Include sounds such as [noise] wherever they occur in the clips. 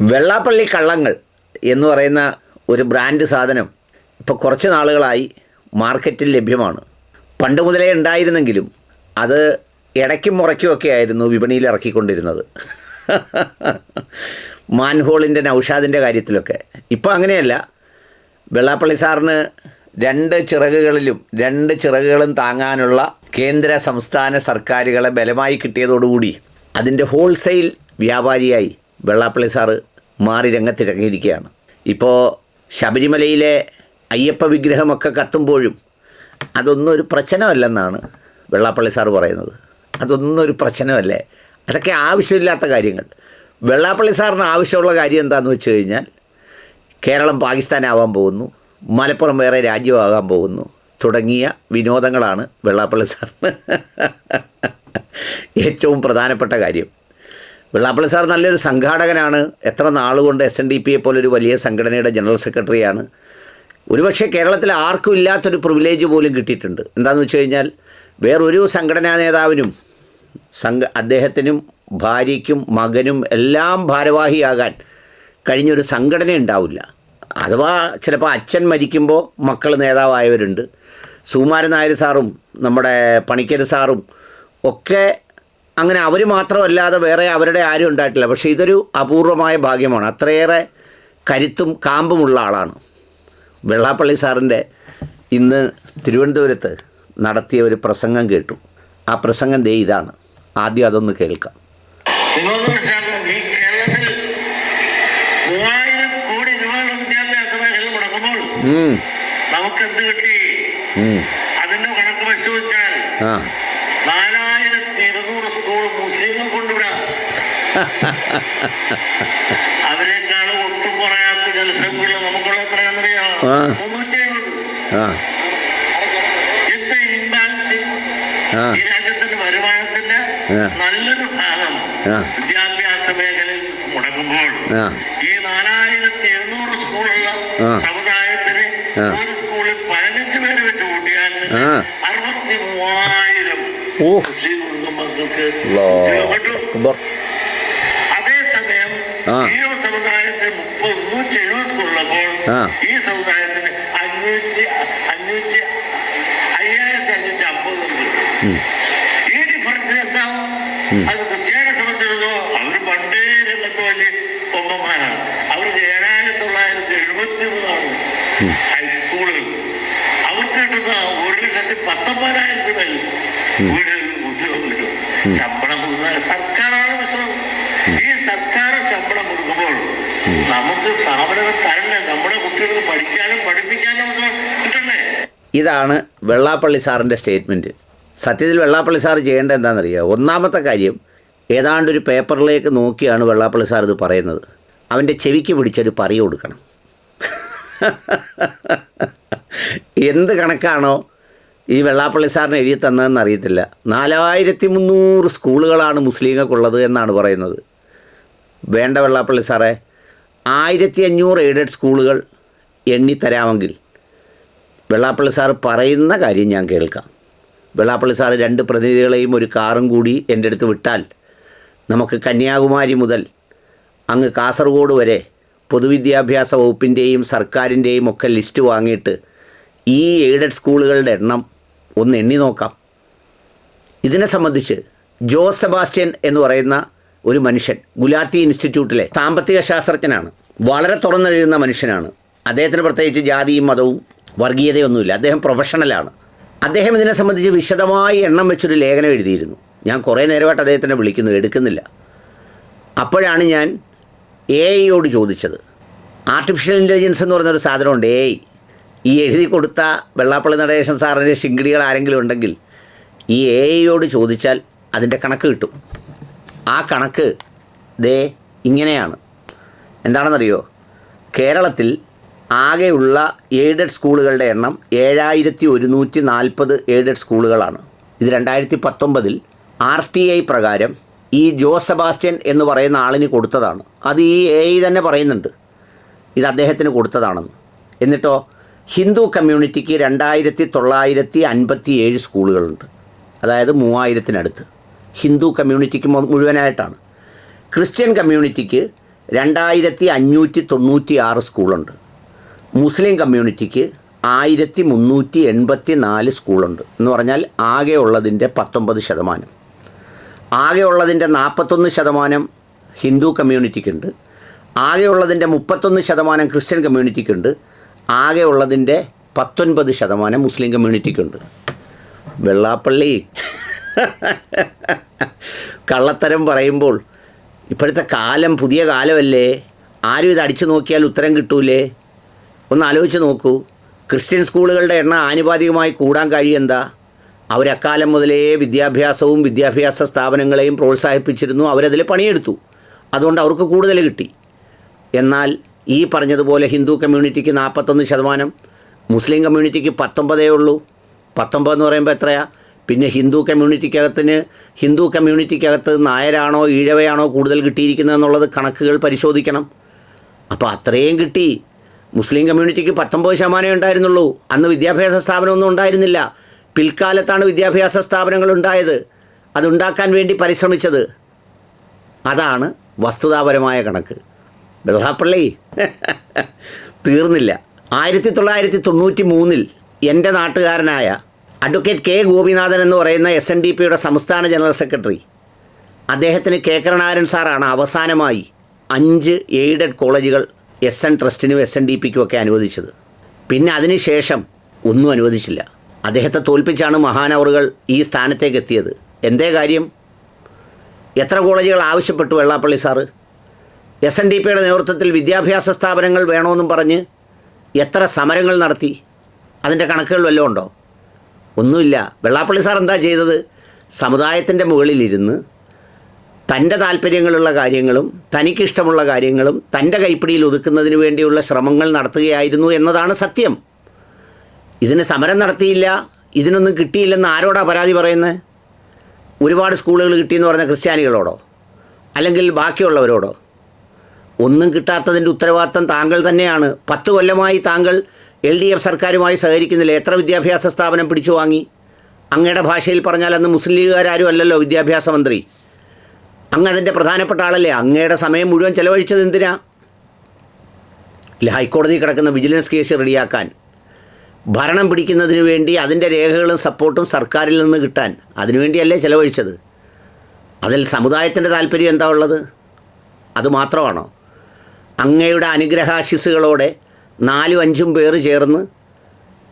വെള്ളാപ്പള്ളി കള്ളങ്ങൾ എന്ന് പറയുന്ന ഒരു ബ്രാൻഡ് സാധനം ഇപ്പോൾ കുറച്ച് നാളുകളായി മാർക്കറ്റിൽ ലഭ്യമാണ്. പണ്ട് മുതലേ ഉണ്ടായിരുന്നെങ്കിലും അത് ഇടയ്ക്കും മുറയ്ക്കുമൊക്കെ ആയിരുന്നു വിപണിയിൽ ഇറക്കിക്കൊണ്ടിരുന്നത്. [laughs] മാൻഹോളിന്റെ നൗഷാദിന്റെ കാര്യത്തിലൊക്കെ. ഇപ്പോൾ അങ്ങനെയല്ല. വെള്ളാപ്പള്ളി സാറിന് രണ്ട് ചിറകുകളിലും രണ്ട് ചിറകുകളും താങ്ങാനുള്ള കേന്ദ്ര സംസ്ഥാന സർക്കാരുകളെ ബലമായി കിട്ടിയതോടുകൂടി അതിന്റെ ഹോൾസെയിൽ വ്യാപാരിയായി വെള്ളാപ്പള്ളി സാറ് മാറി രംഗത്തിറങ്ങിയിരിക്കുകയാണ്. ഇപ്പോൾ ശബരിമലയിലെ അയ്യപ്പ വിഗ്രഹമൊക്കെ കത്തുമ്പോഴും അതൊന്നും ഒരു പ്രശ്നമല്ലെന്നാണ് വെള്ളാപ്പള്ളി സാറ് പറയുന്നത്. അതൊന്നും ഒരു പ്രശ്നമല്ലേ? അതൊക്കെ ആവശ്യമില്ലാത്ത കാര്യങ്ങൾ. വെള്ളാപ്പള്ളി സാറിന് ആവശ്യമുള്ള കാര്യം എന്താണെന്ന് വെച്ച് കഴിഞ്ഞാൽ കേരളം പാകിസ്ഥാനാവാൻ പോകുന്നു മലപ്പുറം വേറെ രാജ്യമാകാൻ പോകുന്നു തുടങ്ങിയ വിനോദങ്ങളാണ് വെള്ളാപ്പള്ളി സാറിന് [laughs] ഏറ്റവും പ്രധാനപ്പെട്ട കാര്യം. വെള്ളാപ്പള്ളി സാർ നല്ലൊരു സംഘാടകനാണ്. എത്ര നാളുകൊണ്ട് എസ് എൻ ഡി പിയെ പോലൊരു വലിയ സംഘടനയുടെ ജനറൽ സെക്രട്ടറിയാണ്. ഒരുപക്ഷെ കേരളത്തിൽ ആർക്കും ഇല്ലാത്തൊരു പ്രിവിലേജ് പോലും കിട്ടിയിട്ടുണ്ട്. എന്താണെന്ന് വെച്ച് കഴിഞ്ഞാൽ വേറൊരു സംഘടനാ നേതാവിനും സംഘ അദ്ദേഹത്തിനും ഭാര്യയ്ക്കും മകനും എല്ലാം ഭാരവാഹിയാകാൻ കഴിഞ്ഞൊരു സംഘടന ഉണ്ടാവില്ല. അഥവാ ചിലപ്പോൾ അച്ഛൻ മരിക്കുമ്പോൾ മക്കൾ നേതാവായവരുണ്ട്. സുകുമാരൻ നായർ സാറും നമ്മുടെ പണിക്കർ സാറും ഒക്കെ അങ്ങനെ അവർ മാത്രമല്ലാതെ വേറെ അവരുടെ ആരും ഉണ്ടായിട്ടില്ല. പക്ഷേ ഇതൊരു അപൂർവമായ ഭാഗ്യമാണ്. അത്രയേറെ കരുത്തും കാമ്പുമുള്ള ആളാണ്. വെള്ളാപ്പള്ളി സാറിന്റെ ഇന്ന് തിരുവനന്തപുരത്ത് നടത്തിയ ഒരു പ്രസംഗം കേട്ടു. ആ പ്രസംഗം ദേ ഇതാണ്. ആദ്യം അതൊന്ന് കേൾക്കാം. നമുക്ക് എന്ത് കിട്ടി? അതിന്റെ കണക്ക് ആ. [laughs] അതിനേക്കാൾ ഒട്ടും പറയാത്ത ജനസംഖ്യ നമുക്കുള്ള എത്രയാണെന്നറിയാം എന്ത് ആ. ഈ രാജ്യത്തിന്റെ വരുമാനത്തിന്റെ. നല്ലൊരു ഭാഗം. വിദ്യാഭ്യാസ മേഖലയിൽ മുടങ്ങുമ്പോൾ ഈ നാലായിരത്തി എഴുന്നൂറ് സ്കൂളുള്ള. സമുദായത്തിന്. ഒരു സ്കൂളിൽ പതിനഞ്ച് പേര് വെച്ച് കൂട്ടിയാൽ അറുപത്തി മൂവായിരം ഓ. അക്ബർ. അതേസമയം ആ. ഈ ഒരു സമുദായത്തിന് മുപ്പത് നൂറ്റി എഴുപത് സ്കൂളുള്ളപ്പോൾ ആ. ഈ സമുദായത്തിന് അഞ്ഞൂറ്റി അഞ്ഞൂറ്റി അയ്യായിരത്തി അഞ്ഞൂറ്റി അമ്പത് ഈ ഡിഫറൻസ് എന്താവും? അത് ക്രിസ്ത്യാനെ സംബന്ധിച്ചോ അവർ പണ്ടേ രംഗത്ത് വലിയ കൊമ്പന്മാരാണ് അവർ ഏഴായിരത്തി തൊള്ളായിരത്തി എഴുപത്തി മൂന്നാണ് ഹൈസ്കൂളുകൾ. അവർക്ക് കിട്ടുന്ന ഒരു ലക്ഷത്തി പത്തൊമ്പതിനായിരം രൂപ വീട് ഉദ്യോഗം കിട്ടും ശമ്പളം കൊടുക്കുന്ന സർക്കാരാണ് വിഷയം ഈ സർക്കാർ ശമ്പളം കൊടുക്കുമ്പോൾ നമുക്ക് സ്ഥാപനങ്ങൾ ഇതാണ് വെള്ളാപ്പള്ളി സാറിന്റെ സ്റ്റേറ്റ്മെന്റ് സത്യത്തിൽ വെള്ളാപ്പള്ളി സാർ ചെയ്യേണ്ട എന്താണെന്നറിയുക ഒന്നാമത്തെ കാര്യം ഏതാണ്ട് ഒരു പേപ്പറിലേക്ക് നോക്കിയാണ് വെള്ളാപ്പള്ളി സാർ ഇത് പറയുന്നത്. അവന്റെ ചെവിക്ക് പിടിച്ചൊരു പറി കൊടുക്കണം. എന്ത് കണക്കാണോ ഈ വെള്ളാപ്പള്ളി സാറിന് എഴുതി തന്നതെന്ന് അറിയത്തില്ല. നാലായിരത്തി മുന്നൂറ് സ്കൂളുകളാണ് മുസ്ലിങ്ങൾക്കുള്ളത് എന്നാണ് പറയുന്നത്. വേണ്ട വെള്ളാപ്പള്ളി സാറേ ആയിരത്തി അഞ്ഞൂറ് എയ്ഡഡ് സ്കൂളുകൾ എണ്ണിത്തരാമെങ്കിൽ വെള്ളാപ്പള്ളി സാർ പറയുന്ന കാര്യം ഞാൻ കേൾക്കാം. വെള്ളാപ്പള്ളി സാർ രണ്ട് പ്രതിനിധികളെയും ഒരു കാറും കൂടി എന്റെ അടുത്ത് വിട്ടാൽ നമുക്ക് കന്യാകുമാരി മുതൽ അങ്ങ് കാസർഗോഡ് വരെ പൊതുവിദ്യാഭ്യാസ വകുപ്പിന്റെയും സർക്കാരിന്റെയും ഒക്കെ ലിസ്റ്റ് വാങ്ങിയിട്ട് ഈ എയ്ഡഡ് സ്കൂളുകളുടെ എണ്ണം ഒന്ന് എണ്ണി നോക്കാം. ഇതിനെ സംബന്ധിച്ച് ജോസ് സെബാസ്റ്റ്യൻ എന്ന് പറയുന്ന ഒരു മനുഷ്യൻ ഗുലാത്തി ഇൻസ്റ്റിറ്റ്യൂട്ടിലെ സാമ്പത്തിക ശാസ്ത്രജ്ഞനാണ്. വളരെ തുറന്നെഴുതുന്ന മനുഷ്യനാണ്. അദ്ദേഹത്തിന് പ്രത്യേകിച്ച് ജാതിയും മതവും വർഗീയതയൊന്നുമില്ല. അദ്ദേഹം പ്രൊഫഷണലാണ് അദ്ദേഹം ഇതിനെ സംബന്ധിച്ച് വിശദമായി എണ്ണം വെച്ചൊരു ലേഖനം എഴുതിയിരുന്നു. ഞാൻ കുറേ നേരമായിട്ട് അദ്ദേഹത്തിനെ വിളിക്കുന്നു എടുക്കുന്നില്ല. അപ്പോഴാണ് ഞാൻ എ ഐയോട് ചോദിച്ചത്. ആർട്ടിഫിഷ്യൽ ഇന്റലിജൻസ് എന്ന് പറഞ്ഞൊരു സാധനമുണ്ട് എ ഐ ഈ എഴുതി കൊടുത്ത വെള്ളാപ്പള്ളി നടേശൻ സാറിന്റെ ശിങ്കിടികൾ ആരെങ്കിലും ഉണ്ടെങ്കിൽ ഈ എ ഐയോട് ചോദിച്ചാൽ അതിന്റെ കണക്ക് കിട്ടും. ആ കണക്ക് ദേ ഇങ്ങനെയാണ്. എന്താണെന്നറിയോ? കേരളത്തിൽ ആകെയുള്ള എയ്ഡഡ് സ്കൂളുകളുടെ എണ്ണം ഏഴായിരത്തി ഒരുന്നൂറ്റി നാൽപ്പത് എയ്ഡഡ് സ്കൂളുകളാണ്. ഇത് രണ്ടായിരത്തി പത്തൊമ്പതിൽ ആർ ടി ഐ പ്രകാരം ഈ ജോസ് സെബാസ്റ്റ്യൻ എന്ന് പറയുന്ന ആളിന് കൊടുത്തതാണ്. അത് ഈ എ ഐ തന്നെ പറയുന്നുണ്ട്. ഇത് അദ്ദേഹത്തിന് കൊടുത്തതാണെന്ന്. എന്നിട്ടോ ഹിന്ദു കമ്മ്യൂണിറ്റിക്ക് രണ്ടായിരത്തി തൊള്ളായിരത്തി അൻപത്തി ഏഴ് സ്കൂളുകളുണ്ട്. അതായത് മൂവായിരത്തിനടുത്ത്. ഹിന്ദു കമ്മ്യൂണിറ്റിക്ക് മുഴുവനായിട്ടാണ്. ക്രിസ്ത്യൻ കമ്മ്യൂണിറ്റിക്ക് രണ്ടായിരത്തി അഞ്ഞൂറ്റി തൊണ്ണൂറ്റി ആറ് സ്കൂളുണ്ട്. മുസ്ലിം കമ്മ്യൂണിറ്റിക്ക് ആയിരത്തി മുന്നൂറ്റി എൺപത്തി നാല് സ്കൂളുണ്ട്. എന്ന് പറഞ്ഞാൽ ആകെ ഉള്ളതിന്റെ പത്തൊമ്പത് ശതമാനം. ആകെ ഉള്ളതിന്റെ നാൽപ്പത്തൊന്ന് ശതമാനം ഹിന്ദു കമ്മ്യൂണിറ്റിക്കുണ്ട്. ആകെ ഉള്ളതിന്റെ മുപ്പത്തൊന്ന് ശതമാനം ക്രിസ്ത്യൻ കമ്മ്യൂണിറ്റിക്കുണ്ട്. ആകെ ഉള്ളതിന്റെ പത്തൊൻപത് ശതമാനം മുസ്ലിം കമ്മ്യൂണിറ്റിക്കുണ്ട്. വെള്ളാപ്പള്ളി. കള്ളത്തരം പറയുമ്പോൾ ഇപ്പോഴത്തെ കാലം പുതിയ കാലമല്ലേ? ആരും ഇത് അടിച്ചു നോക്കിയാൽ ഉത്തരം കിട്ടൂലേ? ഒന്ന് ആലോചിച്ച് നോക്കൂ. ക്രിസ്ത്യൻ സ്കൂളുകളുടെ എണ്ണം ആനുപാതികമായി കൂടാൻ കഴിയെന്താ അവരക്കാലം മുതലേ വിദ്യാഭ്യാസവും വിദ്യാഭ്യാസ സ്ഥാപനങ്ങളെയും പ്രോത്സാഹിപ്പിച്ചിരുന്നു. അവരതിൽ പണിയെടുത്തു. അതുകൊണ്ട് അവർക്ക് കൂടുതൽ കിട്ടി. എന്നാൽ ഈ പറഞ്ഞതുപോലെ ഹിന്ദു കമ്മ്യൂണിറ്റിക്ക് നാൽപ്പത്തൊന്ന് ശതമാനം മുസ്ലിം കമ്മ്യൂണിറ്റിക്ക് പത്തൊമ്പതേ ഉള്ളൂ. പത്തൊമ്പത് എന്ന് പറയുമ്പോൾ എത്രയാ? പിന്നെ ഹിന്ദു കമ്മ്യൂണിറ്റിക്കകത്തിന് ഹിന്ദു കമ്മ്യൂണിറ്റിക്കകത്ത് നായരാണോ ഈഴവയാണോ കൂടുതൽ കിട്ടിയിരിക്കുന്നതെന്നുള്ളത് കണക്കുകൾ പരിശോധിക്കണം. അപ്പോൾ അത്രയും കിട്ടി. മുസ്ലിം കമ്മ്യൂണിറ്റിക്ക് പത്തൊമ്പത് ശതമാനമേ ഉണ്ടായിരുന്നുള്ളൂ. അന്ന് വിദ്യാഭ്യാസ സ്ഥാപനമൊന്നും ഉണ്ടായിരുന്നില്ല. പിൽക്കാലത്താണ് വിദ്യാഭ്യാസ സ്ഥാപനങ്ങൾ ഉണ്ടായത്. അതുണ്ടാക്കാൻ വേണ്ടി പരിശ്രമിച്ചത്. അതാണ് വസ്തുതാപരമായ കണക്ക്. വെള്ളാപ്പള്ളി തീർന്നില്ല. ആയിരത്തി തൊള്ളായിരത്തി തൊണ്ണൂറ്റി മൂന്നിൽ എന്റെ നാട്ടുകാരനായ അഡ്വക്കേറ്റ് കെ ഗോപിനാഥൻ എന്ന് പറയുന്ന എസ് എൻ ഡി പിയുടെ സംസ്ഥാന ജനറൽ സെക്രട്ടറി അദ്ദേഹത്തിന് കെ സാറാണ് അവസാനമായി അഞ്ച് എയ്ഡഡ് കോളേജുകൾ എസ് എൻ ട്രസ്റ്റിനും എസ് എൻ ഡി പിക്കും ഒക്കെ അനുവദിച്ചത്. പിന്നെ അതിനുശേഷം ഒന്നും അനുവദിച്ചില്ല. അദ്ദേഹത്തെ തോൽപ്പിച്ചാണ് മഹാനവറുകൾ ഈ സ്ഥാനത്തേക്ക് എത്തിയത്. എന്തേ കാര്യം? എത്ര കോളേജുകൾ ആവശ്യപ്പെട്ടു Vellappally sir? S N D പിയുടെ നേതൃത്വത്തിൽ വിദ്യാഭ്യാസ സ്ഥാപനങ്ങൾ വേണമെന്നും പറഞ്ഞ് എത്ര സമരങ്ങൾ നടത്തി? അതിന്റെ കണക്കുകൾ വല്ലതും ഉണ്ടോ? ഒന്നുമില്ല. വെള്ളാപ്പള്ളി സാർ എന്താ ചെയ്തത്? സമുദായത്തിന്റെ മുകളിലിരുന്ന് തന്റെ താല്പര്യങ്ങളുള്ള കാര്യങ്ങളും തനിക്കിഷ്ടമുള്ള കാര്യങ്ങളും തന്റെ കൈപ്പിടിയിൽ ഒതുക്കുന്നതിന് വേണ്ടിയുള്ള ശ്രമങ്ങൾ നടത്തുകയായിരുന്നു എന്നതാണ് സത്യം. ഇതിന് സമരം നടത്തിയില്ല ഇതിനൊന്നും കിട്ടിയില്ലെന്ന് ആരോടാ പരാതി പറയുന്നത് ഒരുപാട് സ്കൂളുകൾ കിട്ടിയെന്ന് പറഞ്ഞ ക്രിസ്ത്യാനികളോടോ? അല്ലെങ്കിൽ ബാക്കിയുള്ളവരോടോ? ഒന്നും കിട്ടാത്തതിന്റെ ഉത്തരവാദിത്തം താങ്കൾ തന്നെയാണ്. പത്ത് കൊല്ലമായി താങ്കൾ എൽ ഡി എഫ് സർക്കാരുമായി സഹകരിക്കുന്നില്ല. എത്ര വിദ്യാഭ്യാസ സ്ഥാപനം പിടിച്ചു വാങ്ങി? അങ്ങയുടെ ഭാഷയിൽ പറഞ്ഞാൽ അന്ന് മുസ്ലിം ലീഗുകാരും അല്ലല്ലോ വിദ്യാഭ്യാസ മന്ത്രി. അങ്ങ് അതിന്റെ പ്രധാനപ്പെട്ട ആളല്ലേ? അങ്ങയുടെ സമയം മുഴുവൻ ചെലവഴിച്ചത് എന്തിനാ? ഇല്ല ഹൈക്കോടതി കിടക്കുന്ന വിജിലൻസ് കേസ് റെഡിയാക്കാൻ ഭരണം പിടിക്കുന്നതിന് വേണ്ടി അതിന്റെ രേഖകളും സപ്പോർട്ടും സർക്കാരിൽ നിന്ന് കിട്ടാൻ അതിനുവേണ്ടിയല്ലേ ചെലവഴിച്ചത്? അതിൽ സമുദായത്തിന്റെ താല്പര്യം എന്താ ഉള്ളത്? അത് മാത്രമാണോ? അങ്ങയുടെ അനുഗ്രഹാശിസുകളോടെ നാലും അഞ്ചും പേര് ചേർന്ന്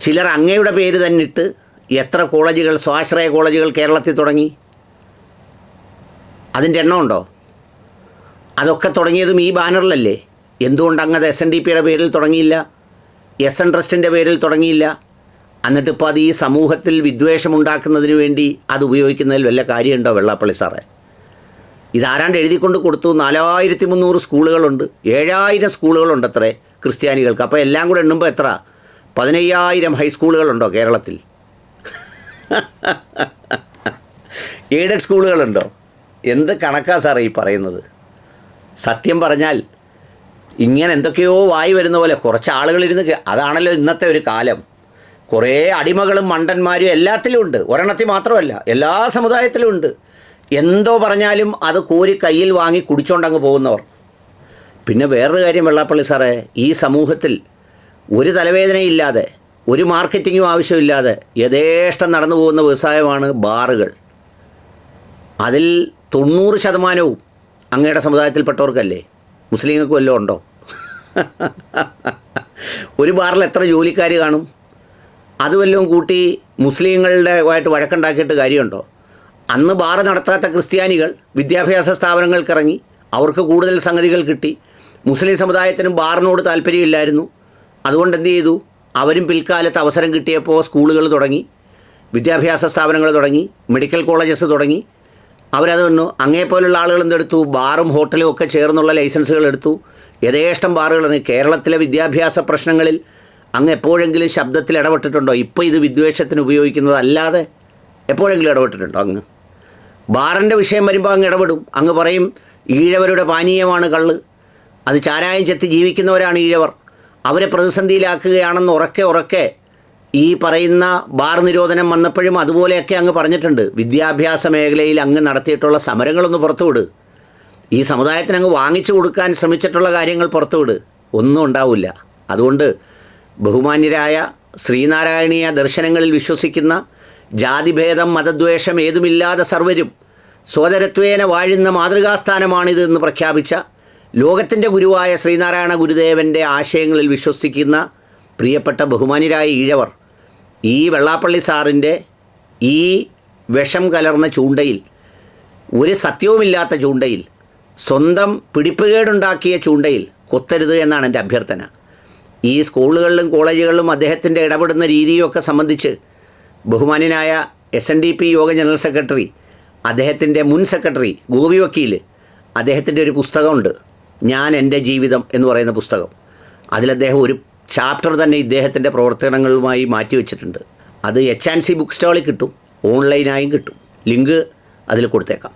ചിലർ അങ്ങയുടെ പേര് തന്നിട്ട് എത്ര കോളേജുകൾ സ്വാശ്രയ കോളേജുകൾ കേരളത്തിൽ തുടങ്ങി? അതിന്റെ എണ്ണമുണ്ടോ അതൊക്കെ തുടങ്ങിയതും ഈ ബാനറിലല്ലേ? എന്തുകൊണ്ട് അങ്ങത് എസ് എൻ ഡി പിയുടെ പേരിൽ തുടങ്ങിയില്ല? എസ് എൻ ട്രസ്റ്റിന്റെ പേരിൽ തുടങ്ങിയില്ല? എന്നിട്ടിപ്പോൾ അത് ഈ സമൂഹത്തിൽ വിദ്വേഷമുണ്ടാക്കുന്നതിന് വേണ്ടി അത് ഉപയോഗിക്കുന്നതിൽ വല്ല കാര്യമുണ്ടോ വെള്ളാപ്പള്ളി സാറേ? ഇതാരാണ്ട് എഴുതിക്കൊണ്ട് കൊടുത്തു? നാലായിരത്തി മുന്നൂറ് സ്കൂളുകളുണ്ട്. ഏഴായിരം സ്കൂളുകളുണ്ട് അത്രേ ക്രിസ്ത്യാനികൾക്ക്. അപ്പോൾ എല്ലാം കൂടെ എണ്ണുമ്പോൾ എത്ര? പതിനയ്യായിരം ഹൈസ്കൂളുകളുണ്ടോ കേരളത്തിൽ? [laughs] എയ്ഡഡ് സ്കൂളുകളുണ്ടോ? എന്ത് കണക്കാണ് സാറേ ഈ പറയുന്നത്? സത്യം പറഞ്ഞാൽ ഇങ്ങനെ എന്തൊക്കെയോ വായി വരുന്ന പോലെ കുറച്ച് ആളുകളിരുന്ന് അതാണല്ലോ ഇന്നത്തെ ഒരു കാലം. കുറേ അടിമകളും മണ്ടന്മാരും എല്ലാത്തിലും ഉണ്ട്. ഒരെണ്ണത്തിൽ മാത്രമല്ല എല്ലാ സമുദായത്തിലും ഉണ്ട്. എന്തോ പറഞ്ഞാലും അത് കോരി കയ്യിൽ വാങ്ങി കുടിച്ചോണ്ടങ്ങ് പോകുന്നവർ. പിന്നെ വേറൊരു കാര്യം വെള്ളാപ്പള്ളി സാറേ ഈ സമൂഹത്തിൽ ഒരു തലവേദനയില്ലാതെ ഒരു മാർക്കറ്റിങ്ങും ആവശ്യമില്ലാതെ യഥേഷ്ടം നടന്നു പോകുന്ന വ്യവസായമാണ് ബാറുകൾ. അതിൽ തൊണ്ണൂറ് ശതമാനവും അങ്ങയുടെ സമുദായത്തിൽപ്പെട്ടവർക്കല്ലേ? മുസ്ലിങ്ങൾക്ക് വല്ലതും ഉണ്ടോ? [laughs] ഒരു ബാറിൽ എത്ര ജോലിക്കാർ കാണും? അത് വല്ലതും കൂട്ടി മുസ്ലിങ്ങളുടെ ആയിട്ട് വഴക്കുണ്ടാക്കിയിട്ട് കാര്യമുണ്ടോ? അന്ന് ബാറ് നടത്താത്ത ക്രിസ്ത്യാനികൾ വിദ്യാഭ്യാസ സ്ഥാപനങ്ങൾക്ക് ഇറങ്ങി അവർക്ക് കൂടുതൽ സംഗതികൾ കിട്ടി. മുസ്ലിം സമുദായത്തിനും ബാറിനോട് താല്പര്യമില്ലായിരുന്നു. അതുകൊണ്ട് എന്ത് ചെയ്തു? അവരും പിൽക്കാലത്ത് അവസരം കിട്ടിയപ്പോൾ സ്കൂളുകൾ തുടങ്ങി വിദ്യാഭ്യാസ സ്ഥാപനങ്ങൾ തുടങ്ങി മെഡിക്കൽ കോളേജസ് തുടങ്ങി. അവരത് വന്നു. അങ്ങേപ്പോലുള്ള ആളുകൾ എന്തെടുത്തു? ബാറും ഹോട്ടലും ഒക്കെ ചേർന്നുള്ള ലൈസൻസുകൾ എടുത്തു. യഥേഷ്ടം ബാറുകൾ കേരളത്തിലെ വിദ്യാഭ്യാസ പ്രശ്നങ്ങളിൽ അങ്ങ് എപ്പോഴെങ്കിലും ശബ്ദത്തിൽ ഇടപെട്ടിട്ടുണ്ടോ? ഇപ്പോൾ ഇത് വിദ്വേഷത്തിന് ഉപയോഗിക്കുന്നതല്ലാതെ എപ്പോഴെങ്കിലും ഇടപെട്ടിട്ടുണ്ടോ അങ്ങ്? ബാറിന്റെ വിഷയം വരുമ്പോൾ അങ്ങ് ഇടപെടും. അങ്ങ് പറയും ഈഴവരുടെ പാനീയമാണ് കള്ള്. അത് ചാരായം ചെത്തി ജീവിക്കുന്നവരാണ് ഈഴവർ. അവരെ പ്രതിസന്ധിയിലാക്കുകയാണെന്ന് ഉറക്കെ ഉറക്കെ ഈ പറയുന്ന ബാർ നിരോധനം വന്നപ്പോഴും അതുപോലെയൊക്കെ അങ്ങ് പറഞ്ഞിട്ടുണ്ട്. വിദ്യാഭ്യാസ മേഖലയിൽ അങ്ങ് നടത്തിയിട്ടുള്ള സമരങ്ങളൊന്ന് പുറത്തുവിട്. ഈ സമുദായത്തിന് അങ്ങ് വാങ്ങിച്ചു കൊടുക്കാൻ ശ്രമിച്ചിട്ടുള്ള കാര്യങ്ങൾ പുറത്തുവിട്. ഒന്നും ഉണ്ടാവില്ല. അതുകൊണ്ട് ബഹുമാന്യരായ ശ്രീനാരായണീയ ദർശനങ്ങളിൽ വിശ്വസിക്കുന്ന ജാതിഭേദം മതദ്വേഷം ഏതുമില്ലാതെ സർവരും സ്വതരത്വേന വാഴുന്ന മാതൃകാസ്ഥാനമാണിത് എന്ന് പ്രഖ്യാപിച്ച ലോകത്തിന്റെ ഗുരുവായ ശ്രീനാരായണ ഗുരുദേവന്റെ ആശയങ്ങളിൽ വിശ്വസിക്കുന്ന പ്രിയപ്പെട്ട ബഹുമാന്യരായ ഈഴവർ ഈ വെള്ളാപ്പള്ളി സാറിന്റെ ഈ വിഷം കലർന്ന ചൂണ്ടയിൽ ഒരു സത്യവുമില്ലാത്ത ചൂണ്ടയിൽ സ്വന്തം പിടിപ്പുകേടുണ്ടാക്കിയ ചൂണ്ടയിൽ കൊത്തരുത് എന്നാണ് എന്റെ അഭ്യർത്ഥന. ഈ സ്കൂളുകളിലും കോളേജുകളിലും അദ്ദേഹത്തിന്റെ ഇടപെടുന്ന രീതിയൊക്കെ സംബന്ധിച്ച് ബഹുമാന്യനായ S N D P yoga general secretary അദ്ദേഹത്തിന്റെ മുൻ സെക്രട്ടറി ഗോപി വക്കീൽ അദ്ദേഹത്തിന്റെ ഒരു പുസ്തകമുണ്ട് ഞാൻ എന്റെ ജീവിതം എന്ന് പറയുന്ന പുസ്തകം. അതിലദ്ദേഹം ഒരു ചാപ്റ്റർ തന്നെ ഇദ്ദേഹത്തിന്റെ പ്രവർത്തനങ്ങളുമായി മാറ്റി വെച്ചിട്ടുണ്ട് അത് എച്ച് ആൻഡ് സി ബുക്ക് സ്റ്റാളിൽ കിട്ടും. ഓൺലൈനായും കിട്ടും. ലിങ്ക് അതിൽ കൊടുത്തേക്കാം.